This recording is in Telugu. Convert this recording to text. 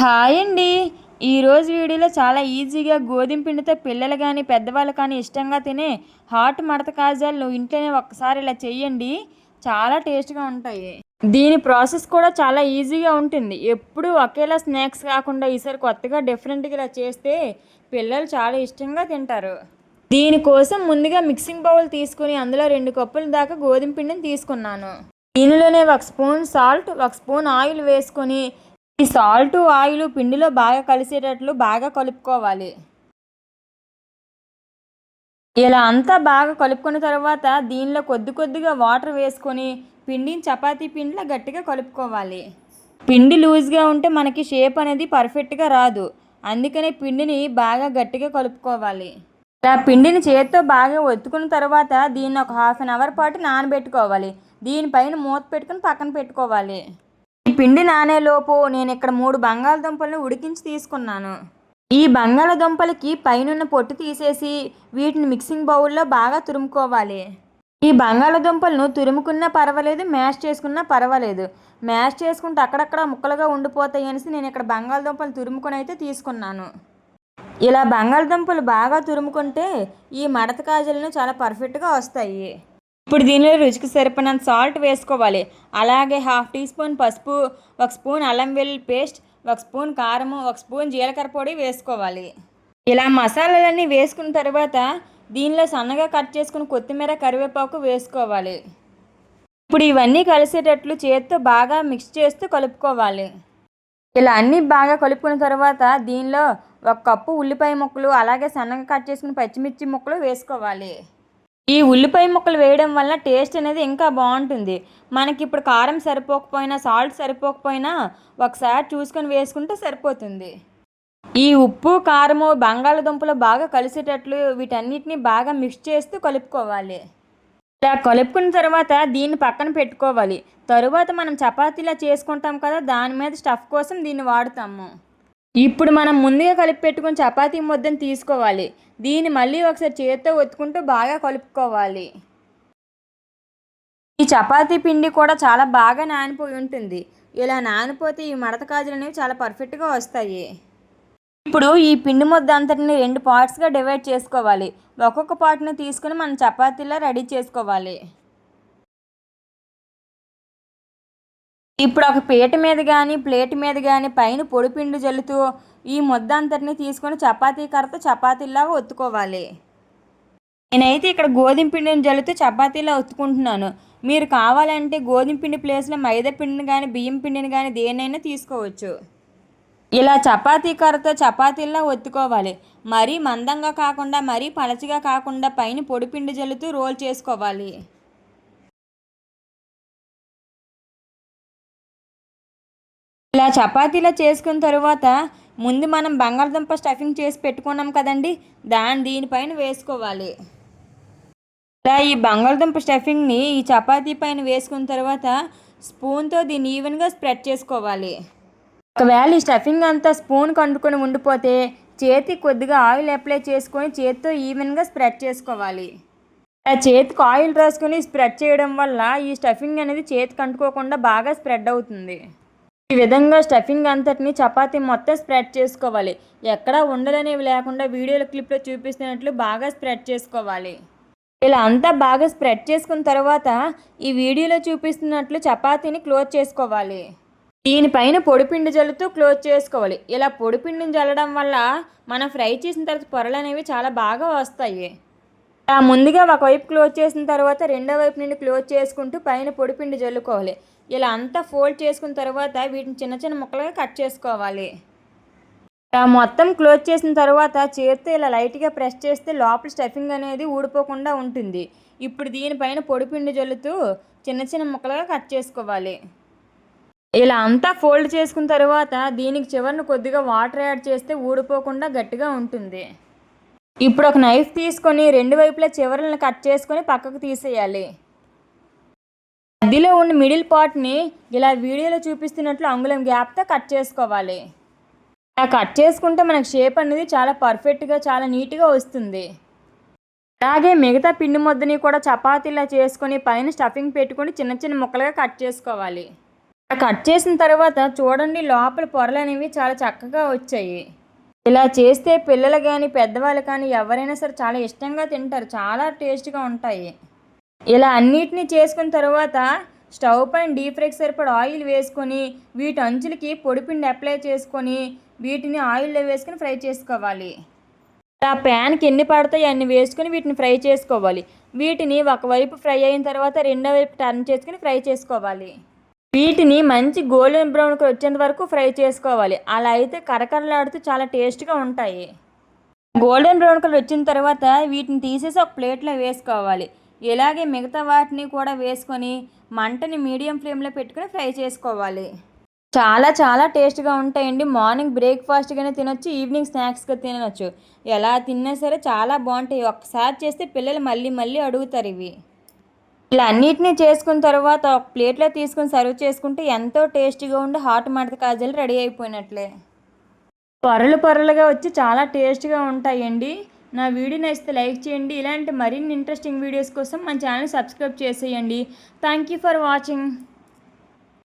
హాయ్ అండి. ఈరోజు వీడియోలో చాలా ఈజీగా గోధుమ పిండితో పిల్లలు కానీ పెద్దవాళ్ళు కానీ ఇష్టంగా తినే హాట్ మడత కాజాలు ఇంట్లోనే ఒక్కసారి ఇలా చెయ్యండి. చాలా టేస్ట్గా ఉంటాయి. దీని ప్రాసెస్ కూడా చాలా ఈజీగా ఉంటుంది. ఎప్పుడు ఒకేలా స్నాక్స్ కాకుండా ఈసారి కొత్తగా డిఫరెంట్గా ఇలా చేస్తే పిల్లలు చాలా ఇష్టంగా తింటారు. దీనికోసం ముందుగా మిక్సింగ్ బౌల్ తీసుకుని అందులో రెండు కప్పుల దాకా గోధుమ పిండిని తీసుకున్నాను. దీనిలోనే ఒక స్పూన్ సాల్ట్ ఒక స్పూన్ ఆయిల్ వేసుకొని ఈ సాల్ట్ ఆయిల్ పిండిలో బాగా కలిసేటట్లు బాగా కలుపుకోవాలి. ఇలా అంతా బాగా కలుపుకున్న తర్వాత దీనిలో కొద్ది కొద్దిగా వాటర్ వేసుకొని పిండిని చపాతీ పిండిలో గట్టిగా కలుపుకోవాలి. పిండి లూజ్గా ఉంటే మనకి షేప్ అనేది పర్ఫెక్ట్గా రాదు. అందుకనే పిండిని బాగా గట్టిగా కలుపుకోవాలి. ఇలా పిండిని చేతితో బాగా ఒత్తుకున్న తర్వాత దీన్ని ఒక హాఫ్ అన్ అవర్ పాటు నానబెట్టుకోవాలి. దీనిపైన మూత పెట్టుకుని పక్కన పెట్టుకోవాలి. పిండి నానేలోపు నేను ఇక్కడ మూడు బంగాళదుంపలను ఉడికించి తీసుకున్నాను. ఈ బంగాళదుంపలకి పైనున్న పొట్టు తీసేసి వీటిని మిక్సింగ్ బౌల్లో బాగా తురుముకోవాలి. ఈ బంగాళదుంపలను తురుముకున్నా పర్వాలేదు మ్యాష్ చేసుకున్నా పర్వాలేదు. మ్యాష్ చేసుకుంటే అక్కడక్కడ ముక్కలుగా ఉండిపోతాయి అనేసి నేను ఇక్కడ బంగాళదుంపలు తురుముకొని అయితే తీసుకున్నాను. ఇలా బంగాళదుంపలు బాగా తురుముకుంటే ఈ మడత కాజలను చాలా పర్ఫెక్ట్గా వస్తాయి. ఇప్పుడు దీనిలో రుచికి సరిపడినంత సాల్ట్ వేసుకోవాలి. అలాగే హాఫ్ టీ స్పూన్ పసుపు ఒక స్పూన్ అల్లం వెల్లుల్లి పేస్ట్ ఒక స్పూన్ కారము ఒక స్పూన్ జీలకర్ర పొడి వేసుకోవాలి. ఇలా మసాలాలన్నీ వేసుకున్న తర్వాత దీనిలో సన్నగా కట్ చేసుకుని కొత్తిమీర కరివేపాకు వేసుకోవాలి. ఇప్పుడు ఇవన్నీ కలిసేటట్లు చేతితో బాగా మిక్స్ చేస్తూ కలుపుకోవాలి. ఇలా అన్నీ బాగా కలుపుకున్న తర్వాత దీనిలో ఒక కప్పు ఉల్లిపాయ ముక్కలు అలాగే సన్నగా కట్ చేసుకుని పచ్చిమిర్చి ముక్కలు వేసుకోవాలి. ఈ ఉల్లిపాయ ముక్కలు వేయడం వల్ల టేస్ట్ అనేది ఇంకా బాగుంటుంది. మనకి ఇప్పుడు కారం సరిపోకపోయినా సాల్ట్ సరిపోకపోయినా ఒకసారి చూసుకొని వేసుకుంటే సరిపోతుంది. ఈ ఉప్పు కారము బంగాళదుంపలు బాగా కలిసేటట్లు వీటన్నిటిని బాగా మిక్స్ చేస్తూ కలుపుకోవాలి. ఇలా కలుపుకున్న తర్వాత దీన్ని పక్కన పెట్టుకోవాలి. తరువాత మనం చపాతీలా చేసుకుంటాం కదా దాని మీద స్టఫ్ కోసం దీన్ని వాడుతాము. ఇప్పుడు మనం ముందుగా కలిపి పెట్టుకుని చపాతీ ముద్దను తీసుకోవాలి. దీన్ని మళ్ళీ ఒకసారి చేతితో ఒత్తుకుంటూ బాగా కలుపుకోవాలి. ఈ చపాతీ పిండి కూడా చాలా బాగా నానిపోయి ఉంటుంది. ఇలా నానిపోతే ఈ మడత కాజులు అనేవి చాలా పర్ఫెక్ట్గా వస్తాయి. ఇప్పుడు ఈ పిండి ముద్ద అంతటిని రెండు పార్ట్స్గా డివైడ్ చేసుకోవాలి. ఒక్కొక్క పార్ట్ని తీసుకుని మనం చపాతీలా రెడీ చేసుకోవాలి. ఇప్పుడు ఒక పీట మీద కానీ ప్లేట్ మీద కానీ పైన పొడిపిండి జల్లుతూ ఈ ముద్ద అంతటిని తీసుకొని చపాతీ కర్రతో చపాతీలాగా ఒత్తుకోవాలి. నేనైతే ఇక్కడ గోధుమ పిండిని జల్లుతూ చపాతీలా ఒత్తుకుంటున్నాను. మీరు కావాలంటే గోధుమ పిండి ప్లేస్లో మైదా పిండిని కానీ బియ్యం పిండిని కానీ దేనైనా తీసుకోవచ్చు. ఇలా చపాతీ కర్రతో చపాతీలా ఒత్తుకోవాలి. మరీ మందంగా కాకుండా మరీ పలచగా కాకుండా పైన పొడిపిండి జల్లుతూ రోల్ చేసుకోవాలి. ఇలా చపాతీలా చేసుకున్న తర్వాత ముందు మనం బంగాళదుంప స్టఫింగ్ చేసి పెట్టుకున్నాం కదండి దాన్ని దీనిపైన వేసుకోవాలి. ఇలా ఈ బంగాళదుంప స్టఫింగ్ని ఈ చపాతీ పైన వేసుకున్న తర్వాత స్పూన్తో దీన్ని ఈవెన్గా స్ప్రెడ్ చేసుకోవాలి. ఒకవేళ ఈ స్టఫింగ్ అంతా స్పూన్ కండుకొని ఉండిపోతే చేతి కొద్దిగా ఆయిల్ అప్లై చేసుకొని చేతితో ఈవెన్గా స్ప్రెడ్ చేసుకోవాలి. ఆ చేతికి ఆయిల్ రాసుకొని స్ప్రెడ్ చేయడం వల్ల ఈ స్టఫింగ్ అనేది చేతికి అంటుకోకుండా బాగా స్ప్రెడ్ అవుతుంది. ఈ విధంగా స్టఫింగ్ అంతటిని చపాతీ మొత్తం స్ప్రెడ్ చేసుకోవాలి. ఎక్కడా ఉండలనేవి లేకుండా వీడియోల క్లిప్లో చూపిస్తున్నట్లు బాగా స్ప్రెడ్ చేసుకోవాలి. ఇలా అంతా బాగా స్ప్రెడ్ చేసుకున్న తర్వాత ఈ వీడియోలో చూపిస్తున్నట్లు చపాతీని క్లోజ్ చేసుకోవాలి. దీనిపైన పొడిపిండి జల్లుతూ క్లోజ్ చేసుకోవాలి. ఇలా పొడిపిండిని జల్లడం వల్ల మనం ఫ్రై చేసిన తర్వాత పొరలు అనేవి చాలా బాగా వస్తాయి. ముందుగా ఒకవైపు క్లోజ్ చేసిన తర్వాత రెండో వైపు నుండి క్లోజ్ చేసుకుంటూ పైన పొడిపిండి జల్లుకోవాలి. ఇలా అంతా ఫోల్డ్ చేసుకున్న తర్వాత వీటిని చిన్న చిన్న ముక్కలుగా కట్ చేసుకోవాలి. మొత్తం క్లోజ్ చేసిన తర్వాత చేతితో ఇలా లైట్గా ప్రెస్ చేస్తే లోపల స్టఫింగ్ అనేది ఊడిపోకుండా ఉంటుంది. ఇప్పుడు దీనిపైన పొడిపిండి జల్లుతూ చిన్న చిన్న ముక్కలుగా కట్ చేసుకోవాలి. ఇలా అంతా ఫోల్డ్ చేసుకున్న తర్వాత దీనికి చివరిని కొద్దిగా వాటర్ యాడ్ చేస్తే ఊడిపోకుండా గట్టిగా ఉంటుంది. ఇప్పుడు ఒక నైఫ్ తీసుకొని రెండు వైపులా చివరలను కట్ చేసుకొని పక్కకు తీసేయాలి. మధ్యలో ఉన్న మిడిల్ పార్ట్ని ఇలా వీడియోలో చూపిస్తున్నట్లు అంగుళం గ్యాప్తో కట్ చేసుకోవాలి. ఇలా కట్ చేసుకుంటే మనకు షేప్ అనేది చాలా పర్ఫెక్ట్గా చాలా నీట్గా వస్తుంది. అలాగే మిగతా పిండి ముద్దని కూడా చపాతీలా చేసుకొని పైన స్టఫింగ్ పెట్టుకొని చిన్న చిన్న ముక్కలుగా కట్ చేసుకోవాలి. కట్ చేసిన తర్వాత చూడండి లోపల పొరలు అనేవి చాలా చక్కగా వచ్చాయి. ఇలా చేస్తే పిల్లలు కానీ పెద్దవాళ్ళు కానీ ఎవరైనా సరే చాలా ఇష్టంగా తింటారు. చాలా టేస్ట్గా ఉంటాయి. ఇలా అన్నిటిని చేసుకున్న తర్వాత స్టవ్ పైన డీప్ ఫ్రైకి సరిపడా ఆయిల్ వేసుకొని వీటి అంచులకి పొడిపిండి అప్లై చేసుకొని వీటిని ఆయిల్లో వేసుకొని ఫ్రై చేసుకోవాలి. ఆ ప్యాన్కి ఎన్ని పడతాయి అన్ని వేసుకొని వీటిని ఫ్రై చేసుకోవాలి. వీటిని ఒకవైపు ఫ్రై అయిన తర్వాత రెండో వైపు టర్న్ చేసుకుని ఫ్రై చేసుకోవాలి. వీటిని మంచి గోల్డెన్ బ్రౌన్కి వచ్చేంత వరకు ఫ్రై చేసుకోవాలి. అలా అయితే కరకరలాడుతూ చాలా టేస్ట్గా ఉంటాయి. గోల్డెన్ బ్రౌన్ కలర్ వచ్చిన తర్వాత వీటిని తీసేసి ఒక ప్లేట్లో వేసుకోవాలి. ఇలాగే మిగతా వాటిని కూడా వేసుకొని మంటని మీడియం ఫ్లేమ్లో పెట్టుకొని ఫ్రై చేసుకోవాలి. చాలా చాలా టేస్ట్గా ఉంటాయండి. మార్నింగ్ బ్రేక్ఫాస్ట్గానే తినొచ్చు ఈవినింగ్ స్నాక్స్గా తినొచ్చు. ఎలా తిన్నా సరే చాలా బాగుంటాయి. ఒక్కసారి చేస్తే పిల్లలు మళ్ళీ మళ్ళీ అడుగుతారు ఇవి. ఇలా అన్నిటినీ చేసుకున్న తర్వాత ఒక ప్లేట్లో తీసుకొని సర్వ్ చేసుకుంటే ఎంతో టేస్టీగా ఉండి హాట్ మడత కాజాలు రెడీ అయిపోయినట్లే. పొరలు పొరలుగా వచ్చి చాలా టేస్ట్గా ఉంటాయండి. నా వీడియో నచ్చితే లైక్ చేయండి. ఇలాంటి మరిన్ని ఇంట్రెస్టింగ్ వీడియోస్ కోసం మన ఛానల్ సబ్స్క్రైబ్ చేసేయండి. Thank you for watching